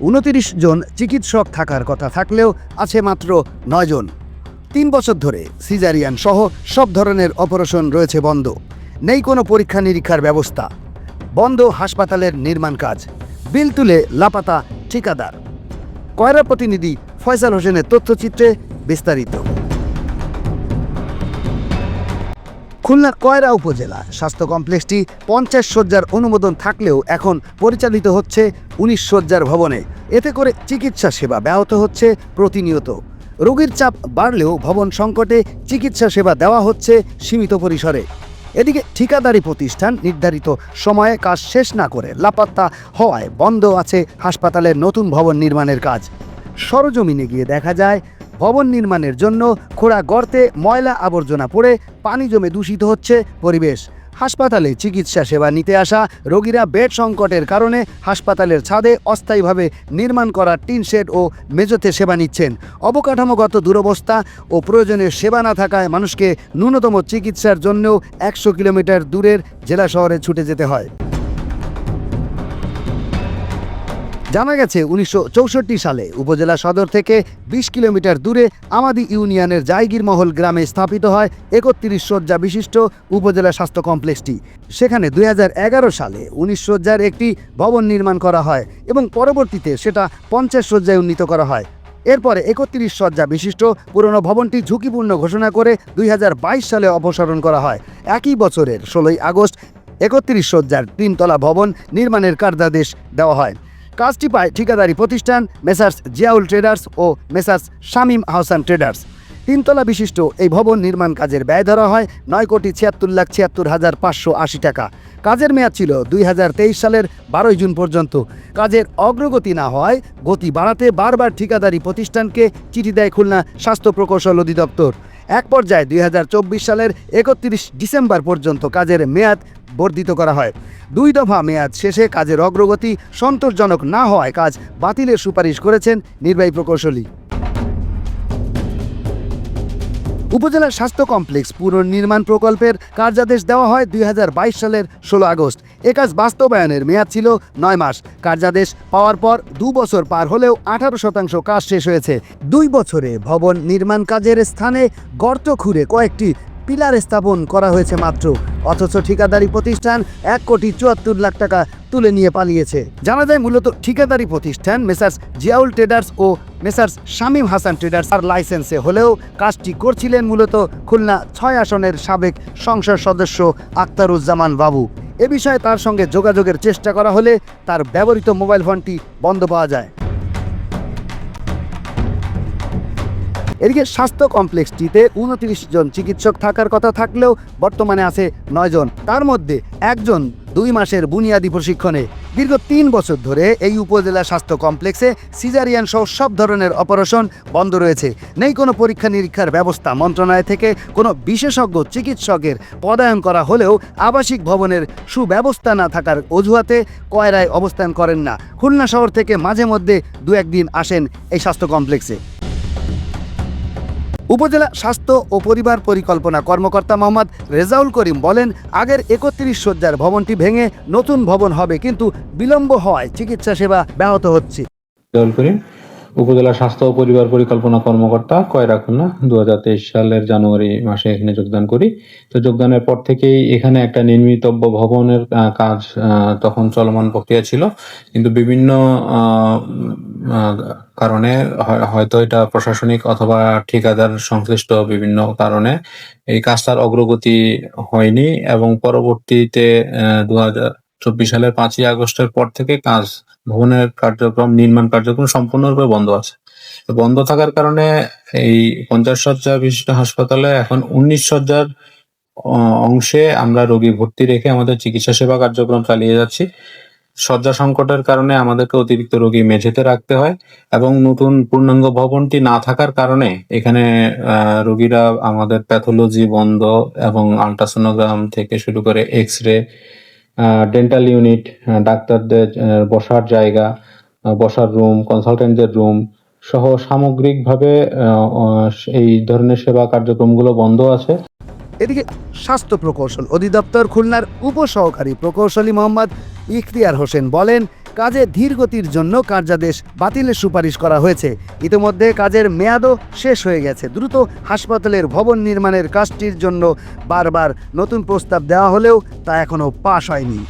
উনতিরিশ জন চিকিৎসক থাকার কথা থাকলেও আছে মাত্র নয় জন। তিন বছর ধরে সিজারিয়ান সহ সব ধরনের অপারেশন রয়েছে বন্ধ। নেই কোনো পরীক্ষা নিরীক্ষার ব্যবস্থা। বন্ধ হাসপাতালের নির্মাণ কাজ। বিল তুলে লাপাতা ঠিকাদার। কয়রা প্রতিনিধি ফয়সাল হোসেনের তথ্যচিত্রে বিস্তারিত। খুলনার কয়রা উপজেলা স্বাস্থ্য কমপ্লেক্সটি পঞ্চাশ শয্যার অনুমোদন থাকলেও এখন পরিচালিত হচ্ছে উনিশ শয্যার ভবনে। এতে করে চিকিৎসা সেবা ব্যাহত হচ্ছে প্রতিনিয়ত। রোগীর চাপ বাড়লেও ভবন সংকটে চিকিৎসা সেবা দেওয়া হচ্ছে সীমিত পরিসরে। এদিকে ঠিকাদারি প্রতিষ্ঠান নির্ধারিত সময়ে কাজ শেষ না করে লাপাত্তা হওয়ায় বন্ধ আছে হাসপাতালের নতুন ভবন নির্মাণের কাজ। সরজমিনে গিয়ে দেখা যায় ভবন নির্মাণের জন্য খোঁড়া গর্তে ময়লা আবর্জনা পড়ে পানি জমে দূষিত হচ্ছে পরিবেশ। হাসপাতালে চিকিৎসা সেবা নিতে আসা রোগীরা বেড সংকটের কারণে হাসপাতালের ছাদে অস্থায়ীভাবে নির্মাণ করা টিন শেড ও মেজোতে সেবা নিচ্ছেন। অবকাঠামোগত দুরবস্থা ও প্রয়োজনের সেবা না থাকায় মানুষকে ন্যূনতম চিকিৎসার জন্যও একশো কিলোমিটার দূরের জেলা শহরে ছুটে যেতে হয়। জানা গেছে, উনিশশো চৌষট্টি সালে উপজেলা সদর থেকে ২০ কিলোমিটার দূরে আমাদি ইউনিয়নের জায়গির মহল গ্রামে স্থাপিত হয় একত্রিশ শয্যা বিশিষ্ট উপজেলা স্বাস্থ্য কমপ্লেক্সটি। সেখানে দুই হাজার এগারো সালে উনিশ শয্যার একটি ভবন নির্মাণ করা হয় এবং পরবর্তীতে সেটা পঞ্চাশ শয্যায় উন্নীত করা হয়। এরপরে একত্রিশ শয্যা বিশিষ্ট পুরনো ভবনটি ঝুঁকিপূর্ণ ঘোষণা করে দুই হাজার বাইশ সালে অপসারণ করা হয়। একই বছরের ষোলোই আগস্ট একত্রিশ শয্যার তিনতলা ভবন নির্মাণের কার্যাদেশ দেওয়া হয়। কাজটি পায় ঠিকাদারি প্রতিষ্ঠান মেসার্স জিয়াউল ট্রেডার্স ও মেসার্স শামীম আহসান ট্রেডার্স। তিনতলা বিশিষ্ট এই ভবন নির্মাণ কাজের ব্যয় ধরা হয় নয় কোটি ছিয়াত্তর লাখ ছিয়াত্তর হাজার পাঁচশো আশি টাকা। কাজের মেয়াদ ছিল দুই হাজার তেইশ সালের বারোই জুন পর্যন্ত। কাজের অগ্রগতি না হওয়ায় গতি বাড়াতে বারবার ঠিকাদারি প্রতিষ্ঠানকে চিঠি দেয় খুলনা স্বাস্থ্য প্রকৌশল অধিদপ্তর। এক পর্যায়ে দুই হাজার চব্বিশ সালের একত্রিশ ডিসেম্বর পর্যন্ত কাজের মেয়াদ বর্ধিত করা হয়। দুই দফা মেয়াদ শেষে কাজের অগ্রগতি সন্তোষজনক না হওয়ায় কাজ বাতিলের সুপারিশ করেছেন নির্বাহী প্রকৌশলী। উপজেলা স্বাস্থ্য কমপ্লেক্স পুনর্নির্মাণ প্রকল্পের কার্যাদেশ দেওয়া হয় দুই হাজার বাইশ সালের ষোলো আগস্ট। এ কাজ বাস্তবায়নের মেয়াদ ছিল নয় মাস। কার্যাদেশ পাওয়ার পর দু বছর পার হলেও আঠারো শতাংশ কাজ শেষ হয়েছে। দুই বছরে ভবন নির্মাণ কাজের স্থানে গর্ত খুঁড়ে কয়েকটি পিলার স্থাপন করা হয়েছে মাত্র। অথচ ঠিকাদারি প্রতিষ্ঠান এক কোটি চুয়াত্তর লাখ টাকা তুলে নিয়ে পালিয়েছে। জানা যায়, মূলত ঠিকাদারি প্রতিষ্ঠান মেসার্স জিয়াউল ট্রেডার্স ও মেসার্স শামীম হাসান ট্রেডার্স আর লাইসেন্সে হলেও কাজটি করছিলেন মূলত খুলনা ছয় আসনের সাবেক সংসদ সদস্য আক্তারুজ্জামান বাবু। এ বিষয়ে তার সঙ্গে যোগাযোগের চেষ্টা করা হলে তার ব্যবহৃত মোবাইল ফোনটি বন্ধ পাওয়া যায়। এদিকে স্বাস্থ্য কমপ্লেক্সটিতে উনত্রিশ জন চিকিৎসক থাকার কথা থাকলেও বর্তমানে আছে নয় জন। তার মধ্যে একজন দুই মাসের বুনিয়াদী প্রশিক্ষণে। দীর্ঘ তিন বছর ধরে এই উপজেলা স্বাস্থ্য কমপ্লেক্সে সিজারিয়ান সহ সব ধরনের অপারেশন বন্ধ রয়েছে। নেই কোনো পরীক্ষা নিরীক্ষার ব্যবস্থা মন্ত্রণালয় থেকে কোনো বিশেষজ্ঞ চিকিৎসকের পদায়ন করা হলেও আবাসিক ভবনের সুব্যবস্থা না থাকার অজুহাতে কয়রায় অবস্থান করেন না। খুলনা শহর থেকে মাঝে মধ্যে দু একদিন আসেন এই স্বাস্থ্য কমপ্লেক্সে। উপজেলা স্বাস্থ্য ও পরিবার পরিকল্পনা কর্মকর্তা মোহাম্মদ রেজাউল করিম বলেন, আগের একত্রিশ শয্যার ভবনটি ভেঙে নতুন ভবন হবে, কিন্তু বিলম্ব হওয়ায় চিকিৎসা সেবা ব্যাহত হচ্ছে। রেজাউল করিম, উপজেলা স্বাস্থ্য ও পরিবার পরিকল্পনা কর্মকর্তা কয়রা খুলনা দু সালের জানুয়ারি মাসে এখানে যোগদান করি। তো যোগদানের পর থেকেই এখানে একটা নির্মিতব্য ভবনের কাজ তখন চলমান প্রক্রিয়া ছিল। কিন্তু বিভিন্ন কারণে হয়- হয়তো এটা প্রশাসনিক অথবা ঠিকাদার সংশ্লিষ্ট বিভিন্ন কারণে এই কাজটার অগ্রগতি হয়নি এবং পরবর্তীতে দু চব্বিশ সালের পাঁচই আগস্টের পর থেকে কাজ ভবনের কার্যক্রম নির্মাণ কার্যক্রম সম্পূর্ণরূপে বন্ধ আছে। বন্ধ থাকার কারণে এই পঞ্চাশ শয্যা বিশিষ্ট হাসপাতালে এখন উনিশ আহ, অংশে আমরা রোগী ভর্তি রেখে আমাদের চিকিৎসা সেবা কার্যক্রম চালিয়ে যাচ্ছি। শয্যা সংকটের কারণে আমাদেরকে অতিরিক্ত রোগী মেঝেতে রাখতে হয় এবং নতুন পূর্ণাঙ্গ ভবনটি না থাকার কারণে এখানে রোগীরা আমাদের প্যাথোলজি বন্ধ এবং আল্ট্রাসোনোগ্রাম থেকে শুরু করে এক্স রে ডেন্টাল ইউনিট ডাক্তারদের বসার জায়গা বসার রুম, কনসালটেন্টদের রুম সহ সামগ্রিকভাবে এই ধরনের সেবা কার্যক্রমগুলো বন্ধ আছে। এদিকে স্বাস্থ্য প্রকৌশল অধিদপ্তর খুলনার উপসহকারী প্রকৌশলী মোহাম্মদ ইখতিয়ার হোসেন বলেন, কাজে ধীরগতির জন্য কার্যাদেশ বাতিলের সুপারিশ করা হয়েছে। ইতিমধ্যে কাজের মেয়াদও শেষ হয়ে গেছে। দ্রুত হাসপাতালের ভবন নির্মাণের কাজটির জন্য বারবার নতুন প্রস্তাব দেওয়া হলেও তা এখনও পাশ হয়নি।